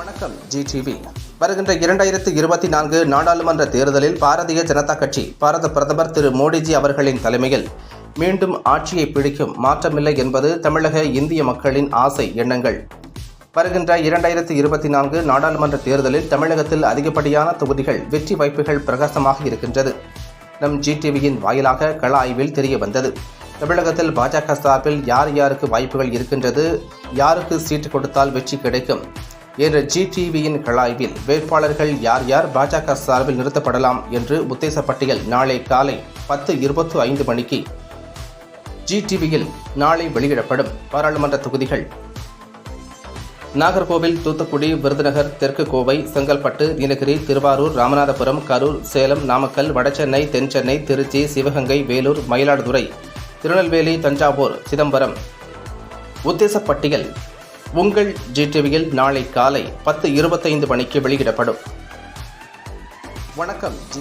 வணக்கம் G TV வருகின்ற இரண்டாயிரத்து இருபத்தி நான்கு நாடாளுமன்ற தேர்தலில் பாரதிய ஜனதா கட்சி பாரத பிரதமர் திரு மோடிஜி அவர்களின் தலைமையில் மீண்டும் ஆட்சியை பிடிக்கும் மாற்றமில்லை என்பது தமிழக இந்திய மக்களின் ஆசை எண்ணங்கள். வருகின்ற இரண்டாயிரத்து இருபத்தி நான்கு நாடாளுமன்ற தேர்தலில் தமிழகத்தில் அதிகப்படியான தொகுதிகள் வெற்றி வாய்ப்புகள் பிரகாசமாக இருக்கின்றது. நம் ஜி டிவியின் வாயிலாக கள ஆய்வில் தெரிய வந்தது. தமிழகத்தில் பாஜக சார்பில் யார் யாருக்கு வாய்ப்புகள் இருக்கின்றது யாருக்கு சீட்டு கொடுத்தால் வெற்றி கிடைக்கும் என்ற ஜிடிவியின் கலாய்வில் வேட்பாளர்கள் யார் யார் பாஜக சார்பில் நிறுத்தப்படலாம் என்று உத்தேச பட்டியல் நாளை காலை பத்து இருபத்து ஐந்து மணிக்கு ஜிடிவியில் நாளை வெளியிடப்படும் பாராளுமன்ற தொகுதிகள். நாகர்கோவில் தூத்துக்குடி விருதுநகர் தெற்கு கோவை செங்கல்பட்டு நீலகிரி திருவாரூர் ராமநாதபுரம் கரூர் சேலம் நாமக்கல் வடசென்னை தென்சென்னை திருச்சி சிவகங்கை வேலூர் மயிலாடுதுறை திருநெல்வேலி தஞ்சாவூர் சிதம்பரம். உத்தேச பட்டியல் உங்கள் ஜிடிவியில் நாளை காலை பத்து இருபத்தைந்து மணிக்கு வெளியிடப்படும். வணக்கம் ஜி.